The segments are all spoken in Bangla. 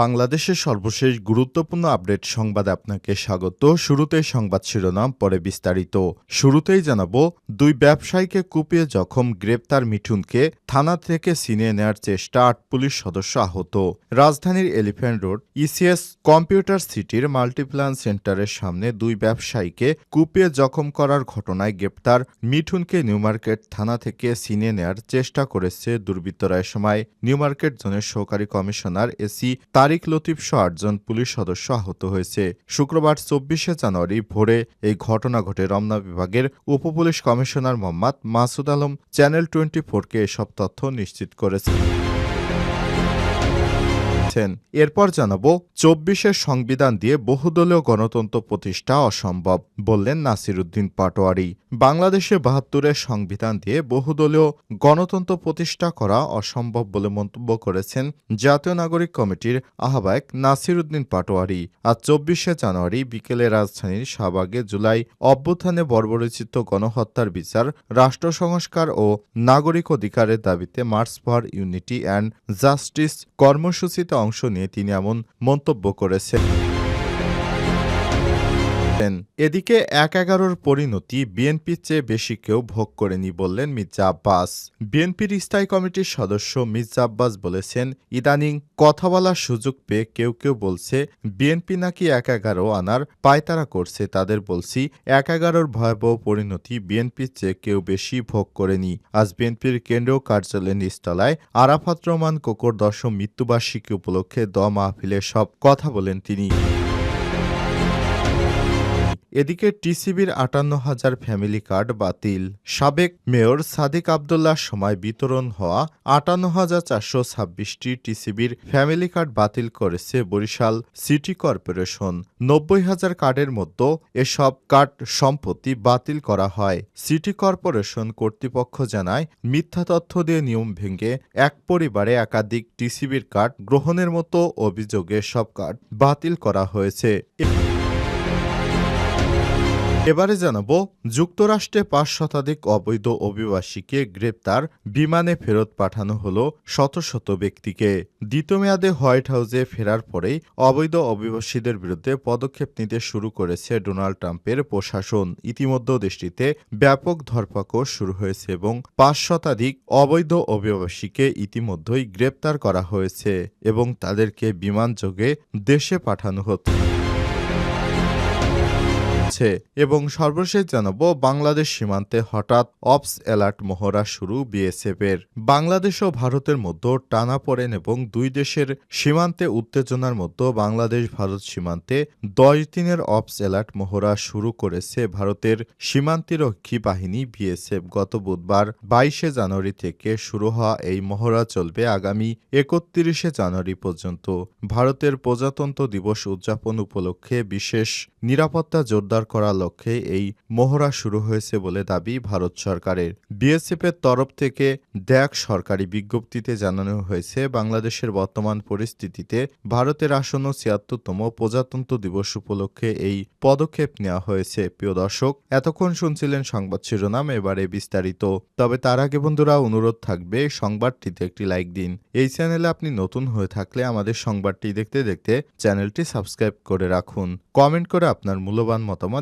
বাংলাদেশের সর্বশেষ গুরুত্বপূর্ণ আপডেট সংবাদে আপনাকে স্বাগত। শুরুতেই সংবাদ শিরোনাম, পরে বিস্তারিত। শুরুতেই জানাব, দুই ব্যবসায়ীকে কুপিয়ে জখম গ্রেপ্তার মিঠুনকে থানা থেকে ছিনিয়ে নেয়ার চেষ্টা আট পুলিশ সদস্য আহত। রাজধানীর এলিফ্যান্ট রোড, ইসিএস কম্পিউটার সিটির মাল্টিপ্লান সেন্টারের সামনে দুই ব্যবসায়ীকে কুপিয়ে জখম করার ঘটনায় গ্রেপ্তার মিঠুনকে নিউমার্কেট থানা থেকে ছিনিয়ে নেয়ার চেষ্টা করেছে দুর্বৃত্তরা। এ সময় নিউমার্কেট জোনের সহকারী কমিশনার এসি তারিক লতিফ সহ আটজন পুলিশ সদস্য আহত হয়েছে। শুক্রবার চব্বিশে জানুয়ারি ভোরে এই ঘটনা ঘটে রমনা বিভাগের উপপুলিশ commissioner Mohammad Masud Alam channel twenty ফোরকে এসব তথ্য নিশ্চিত করেছে করেছেন এরপর জানাব, চব্বিশের সংবিধান দিয়ে বহুদলীয় গণতন্ত্র প্রতিষ্ঠা অসম্ভব, বললেন নাসিরুদ্দিন পাটোয়ারি। বাংলাদেশে বাহাত্তরের সংবিধান দিয়ে বহুদলীয় গণতন্ত্র প্রতিষ্ঠা করা অসম্ভব বলে মন্তব্য করেছেন জাতীয় নাগরিক কমিটির আহ্বায়ক নাসিরুদ্দিন পাটোয়ারি। আজ চব্বিশে জানুয়ারি বিকেলে রাজধানীর শাহবাগে জুলাই অভ্যুত্থানে বর্বরচিত গণহত্যার বিচার, রাষ্ট্র সংস্কার ও নাগরিক অধিকারের দাবিতে march for unity and justice কর্মসূচিতে অংশ নিয়ে তিনি এমন মন্তব্য করেছেন। এদিকে এক এগারোর পরিণতি বিএনপির চেয়ে বেশি কেউ ভোগ করেনি বললেন মির্জা আব্বাস। বিএনপির স্থায়ী কমিটির সদস্য মির্জা আব্বাস বলেছেন, ইদানিং কথা বলার সুযোগ পেয়ে কেউ কেউ বলছে, বিএনপি নাকি এক এগারো আনার পায়তারা করছে, তাদের বলছি, এক এগারোর ভয়াবহ পরিণতি বিএনপির চেয়ে কেউ বেশি ভোগ করেনি। আজ বিএনপির কেন্দ্রীয় কার্যালয়ের নিচতলায় আরাফাত রহমান কোকর দশম মৃত্যুবার্ষিকী উপলক্ষে দ মাহফিলে সব কথা বলেন তিনি। এদিকে টিসিবির আটান্ন হাজার ফ্যামিলি কার্ড বাতিল। সাবেক মেয়র সাদিক আবদুল্লার সময় বিতরণ হওয়া আটান্ন হাজার চারশো ছাব্বিশটি টিসিবির ফ্যামিলি কার্ড বাতিল করেছে বরিশাল সিটি কর্পোরেশন। নব্বই হাজার কার্ডের মধ্যে এসব কার্ড সম্পত্তি বাতিল করা হয়। সিটি কর্পোরেশন কর্তৃপক্ষ জানায়, মিথ্যা তথ্য দিয়ে নিয়ম ভেঙে এক পরিবারে একাধিক টিসিবির কার্ড গ্রহণের মতো অভিযোগে সব কার্ড বাতিল করা হয়েছে। এবারে জানাব, যুক্তরাষ্ট্রে পাঁচ শতাধিক অবৈধ অভিবাসীকে গ্রেপ্তার, বিমানে ফেরত পাঠানো হলো শত শত ব্যক্তিকে। দ্বিতীয় মেয়াদে হোয়াইট হাউসে ফেরার পরেই অবৈধ অভিবাসীদের বিরুদ্ধে পদক্ষেপ নিতে শুরু করেছে ডোনাল্ড ট্রাম্পের প্রশাসন। ইতিমধ্যে দেশটিতে ব্যাপক ধরপাকড় শুরু হয়েছে এবং পাঁচ শতাধিক অবৈধ অভিবাসীকে ইতিমধ্যেই গ্রেপ্তার করা হয়েছে এবং তাদেরকে বিমানযোগে দেশে পাঠানো হচ্ছে। হচ্ছে এবং সর্বশেষ জানাব বাংলাদেশ সীমান্তে হঠাৎ অপস অ্যালার্ট মহড়া শুরু বিএসএফ এর বাংলাদেশ ও ভারতের মধ্যে টানা পড়েন এবং দুই দেশের সীমান্তে উত্তেজনার মধ্যে বাংলাদেশ ভারত সীমান্তে দশ দিনের অপস অ্যালার্ট মহড়া শুরু করেছে ভারতের সীমান্তিরক্ষী বাহিনী বিএসএফ। গত বুধবার বাইশে জানুয়ারি থেকে শুরু হওয়া এই মহড়া চলবে আগামী একত্রিশে জানুয়ারি পর্যন্ত। ভারতের প্রজাতন্ত্র দিবস উদযাপন উপলক্ষে বিশেষ নিরাপত্তা জোরদার করার লক্ষ্যে এই মহড়া শুরু হয়েছে বলে দাবি ভারত সরকারের। বিএসএফের তরফ থেকে দেখ সরকারি বিজ্ঞপ্তিতে জানানো হয়েছে, বাংলাদেশের বর্তমান পরিস্থিতিতে ভারতের আসন্ন ছিয়াত্তরতম প্রজাতন্ত্র দিবস উপলক্ষে এই পদক্ষেপ নেওয়া হয়েছে। প্রিয় দর্শক, এতক্ষণ শুনছিলেন সংবাদ শিরোনাম, এবারে বিস্তারিত। তবে তার আগে বন্ধুরা, অনুরোধ থাকবে, সংবাদটিতে একটি লাইক দিন। এই চ্যানেলে আপনি নতুন হয়ে থাকলে আমাদের সংবাদটি দেখতে দেখতে চ্যানেলটি সাবস্ক্রাইব করে রাখুন। কমেন্ট করে আপনার মূল্যবান মতামত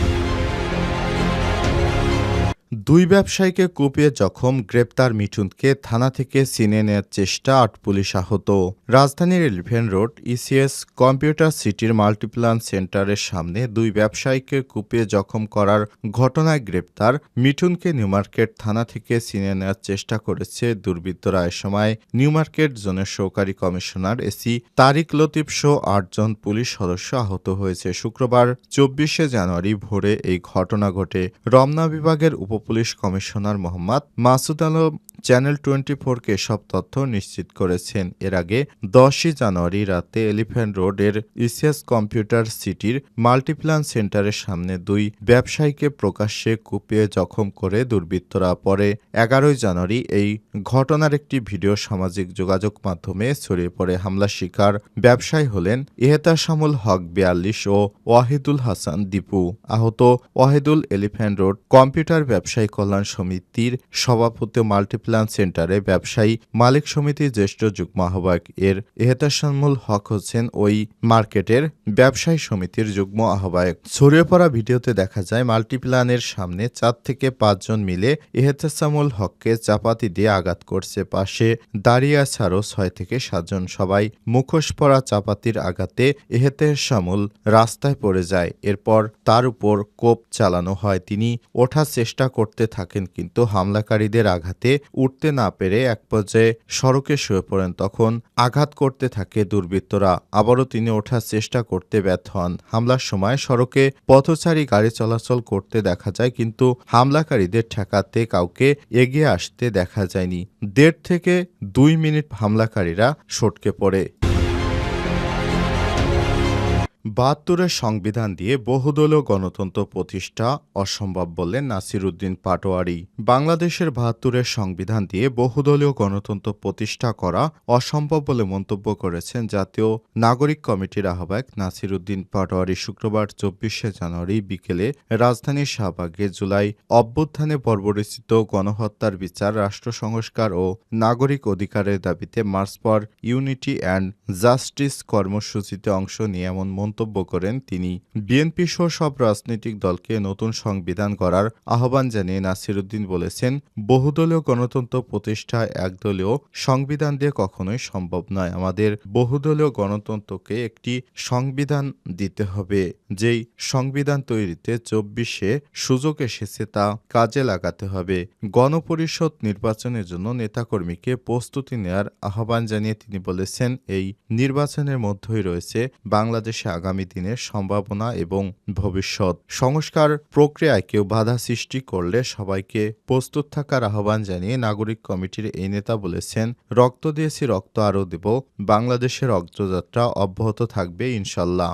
দুই ব্যবসায়ীকে কুপিয়ে জখম গ্রেপ্তার মিঠুনকে থানা থেকে ছিনে নেওয়ার চেষ্টা আট পুলিশ আহত। রাজধানীর এলিফেন্ট রোড ইসিএস কম্পিউটার সিটির মাল্টিপ্লান সেন্টারের সামনে দুই ব্যবসায়ীকে কুপিয়ে জখম করার ঘটনায় গ্রেপ্তার মিঠুনকে নিউমার্কেট থানা থেকে ছিনে নেওয়ার চেষ্টা করেছে দুর্বৃত্তরা এ সময় নিউমার্কেট জোনের সহকারী কমিশনার এসি তারিক লতিফ সহ আটজন পুলিশ সদস্য আহত হয়েছে। শুক্রবার, চব্বিশে জানুয়ারি ভোরে এই ঘটনা ঘটে। রমনা বিভাগের উপপুলিশ commissioner Mohammad Masud Alam channel twenty ফোরকে সব তথ্য নিশ্চিত করেছেন। এর আগে দশই জানুয়ারি রাতে এলিফ্যান্ট রোডের ইসিএস কম্পিউটার সিটির মাল্টিপ্ল্যান সেন্টারের সামনে দুই ব্যবসায়ীকে প্রকাশ্যে কুপিয়ে জখম করে দুর্বৃত্তরা। পরে এগারোই জানুয়ারি এই ঘটনার একটি ভিডিও সামাজিক যোগাযোগ মাধ্যমে ছড়িয়ে পড়ে। হামলা শিকার ব্যবসায়ী হলেন ইহেতাশামুল হক বিয়াল্লিশ ও ওয়াহিদুল হাসান দীপু। আহত ওয়াহিদুল এলিফ্যান্ট রোড কম্পিউটার ব্যবসায়ী কল্যাণ সমিতির সভাপতি ও মাল্টিপ্ল্যান সেন্টারে ব্যবসায়ী মালিক সমিতির জ্যেষ্ঠ যুগ্ম আহ্বায়ক এর এহতাশামুল হক হচ্ছেন ওই মার্কেটের ব্যবসায়ী সমিতির যুগ্ম আহ্বায়ক। ছড়িয়ে পড়া ভিডিওতে দেখা যায় মাল্টিপ্ল্যানের সামনে চার থেকে পাঁচজন মিলে এহতেসামুল হককে চাপাতি দিয়ে আঘাত করছে। পাশে দাঁড়িয়ে আছে ছয় থেকে সাতজন সবাই মুখোশ পরা চাপাতির আঘাতে এহতেসামুল রাস্তায় পড়ে যায়। এরপর তার উপর কোপ চালানো হয়। তিনি ওঠার চেষ্টা করতে থাকেন, কিন্তু হামলাকারীদের আঘাতে উঠতে না পেরে এক পর্যায়ে সড়কে শুয়ে পড়েন। তখন আঘাত করতে থাকে দুর্বৃত্তরা। আবারও তিনি ওঠার চেষ্টা করতে ব্যর্থ হন। হামলার সময় সড়কে পথচারী গাড়ি চলাচল করতে দেখা যায়, কিন্তু হামলাকারীদের ঠেকাতে কাউকে এগিয়ে আসতে দেখা যায়নি। দেড় থেকে দুই মিনিট হামলাকারীরা সটকে পড়ে। বাহাত্তরের সংবিধান দিয়ে বহুদলীয় গণতন্ত্র প্রতিষ্ঠা অসম্ভব বললেন নাসিরুদ্দিন পাটোয়ারি। বাংলাদেশের বাহাত্তরের সংবিধান দিয়ে বহুদলীয় গণতন্ত্র প্রতিষ্ঠা করা অসম্ভব বলে মন্তব্য করেছেন জাতীয় নাগরিক কমিটির আহ্বায়ক নাসিরুদ্দিন পাটোয়ারি শুক্রবার চব্বিশে জানুয়ারি বিকেলে রাজধানীর শাহবাগে জুলাই অভ্যুত্থানে বর্বরিচিত গণহত্যার বিচার, রাষ্ট্র সংস্কার ও নাগরিক অধিকারের দাবিতে march for unity and justice কর্মসূচিতে অংশ নিয়ে এমন মন্তব্য করেন তিনি। বিএনপি সহ সব রাজনৈতিক দলকে নতুন সংবিধান করার আহ্বান জানিয়ে নাসিরুদ্দিন বলেছেন, বহুদলীয় গণতন্ত্র প্রতিষ্ঠা একদলীয় সংবিধান দিয়ে কখনোই সম্ভব নয়। আমাদের বহুদলীয় গণতন্ত্রকে একটি সংবিধান দিতে হবে। যেই সংবিধান তৈরিতে চব্বিশে সুযোগ এসেছে তা কাজে লাগাতে হবে। গণপরিষদ নির্বাচনের জন্য নেতাকর্মীকে প্রস্তুতি নেওয়ার আহ্বান জানিয়ে তিনি বলেছেন, এই নির্বাচনের মধ্যেই রয়েছে বাংলাদেশে আগামী দিনের সম্ভাবনা এবং ভবিষ্যৎ। সংস্কার প্রক্রিয়ায় কেউ বাধা সৃষ্টি করলে সবাইকে প্রস্তুত থাকার আহ্বান জানিয়ে নাগরিক কমিটির এই নেতা বলেছেন, রক্ত দিয়েছি, রক্ত আরও দেব বাংলাদেশের রক্তযাত্রা অব্যাহত থাকবে ইনশাল্লাহ।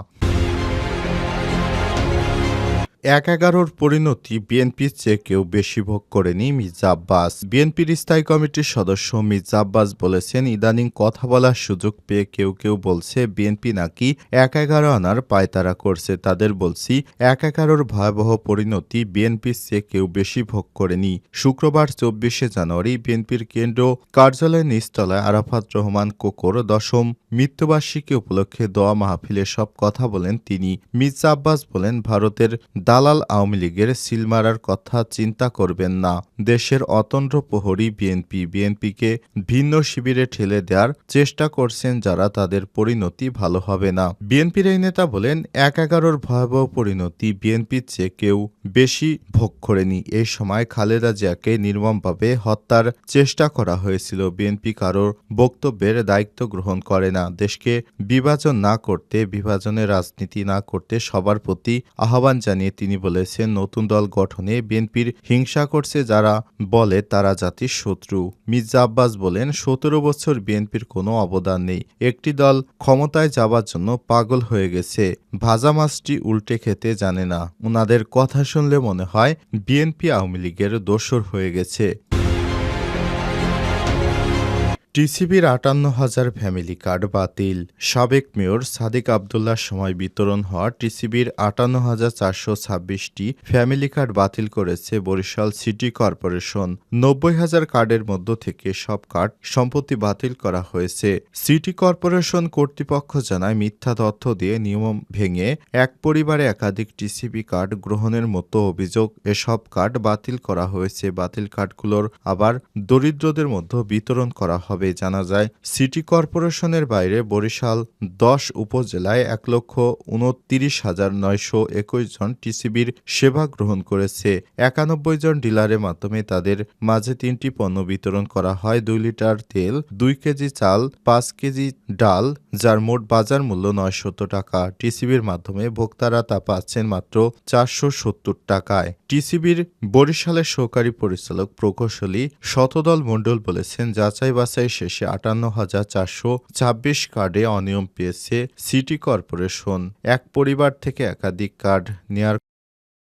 এক এগারোর পরিণতি বিএনপির চেয়ে কেউ বেশি ভোগ করেনি মির্জা আব্বাস। বিএনপির স্থায়ী কমিটির সদস্য মির্জা আব্বাস বলেছেন, ইদানিং কথা বলার সুযোগ পেয়ে কেউ কেউ বলছে, বিএনপি নাকি এক এগারো আনার পায়তারা করছে। তাদের বলছি এক এগারোর ভয়াবহ পরিণতি বিএনপির চেয়ে কেউ বেশি ভোগ করেনি। শুক্রবার চব্বিশে জানুয়ারি বিএনপির কেন্দ্র কার্যালয়ের নিচতলায় আরাফাত রহমান কোকর দশম মৃত্যুবার্ষিকী উপলক্ষে দোয়া মাহফিলে সব কথা বলেন তিনি। মির্জা আব্বাস বলেন, ভারতের দালাল আওয়ামী লীগের সিলমারার কথা চিন্তা করবেন না। দেশের অতন্দ্র প্রহরী বিএনপি, বিএনপিকে ভিন্ন শিবিরে ঠেলে দেওয়ার চেষ্টা করছেন যারা, তাদের পরিণতি ভালো হবে না। বিএনপির এই নেতা বলেন, এক এগারোর ভয়াবহ পরিণতি বিএনপির চেয়ে কেউ বেশি ভোগ করেনি। এই সময় খালেদা জিয়াকে নির্মমভাবে হত্যার চেষ্টা করা হয়েছিল। বিএনপি কারোর বক্তব্যের দায়িত্ব গ্রহণ করে না। দেশকে বিভাজন না করতে, বিভাজনের রাজনীতি না করতে সবার প্রতি আহ্বান জানিয়ে তিনি বলেছেন, নতুন দল গঠনে বিএনপির হিংসা করছে যারা বলে তারা জাতির শত্রু। মির্জা আব্বাস বলেন, সতেরো বছর বিএনপির কোনো অবদান নেই। একটি দল ক্ষমতায় যাবার জন্য পাগল হয়ে গেছে। ভাজা মাছটি উল্টে খেতে জানে না। উনাদের কথা শুনলে মনে হয় বিএনপি আওয়ামী লীগের দোসর হয়ে গেছে। টিসিবির আটান্ন হাজার ফ্যামিলি কার্ড বাতিল। সাবেক মেয়র সাদিক আবদুল্লার সময় বিতরণ হওয়া টিসিবির আটান্ন হাজার চারশো ছাব্বিশটি ফ্যামিলি কার্ড বাতিল করেছে বরিশাল সিটি কর্পোরেশন। নব্বই হাজার কার্ডের মধ্য থেকে সব কার্ড সম্পত্তি বাতিল করা হয়েছে। সিটি কর্পোরেশন কর্তৃপক্ষ জানায়, মিথ্যা তথ্য দিয়ে নিয়ম ভেঙে এক পরিবারে একাধিক টিসিবি কার্ড গ্রহণের মতো অভিযোগ, এসব কার্ড বাতিল করা হয়েছে। বাতিল কার্ডগুলোর আবার দরিদ্রদের মধ্যে বিতরণ করা হবে। জানা যায়, সিটি কর্পোরেশনের বাইরে বরিশাল দশ উপজেলায় এক লক্ষ উনত্রিশ হাজার নয়শো একুশ জন টিসিবির সেবা গ্রহণ করেছে। একানব্বই জন ডিলারের মাধ্যমে তাদের মাঝে তিনটি পণ্য বিতরণ করা হয়। দুই লিটার তেল, দুই কেজি চাল, পাঁচ কেজি ডাল যার মোট বাজার মূল্য নয়শত টাকা। টিসিবির মাধ্যমে ভোক্তারা তা পাচ্ছেন মাত্র চারশো সত্তর টাকায়। টিসিবির বরিশালের সহকারী পরিচালক প্রকৌশলী শতদল মণ্ডল বলেছেন, যাচাই বাছাই শেষে আটান্ন হাজার চারশো ছাব্বিশ কার্ডে অনিয়ম পেয়েছে সিটি কর্পোরেশন। এক পরিবার থেকে একাধিক কার্ড নেয়ার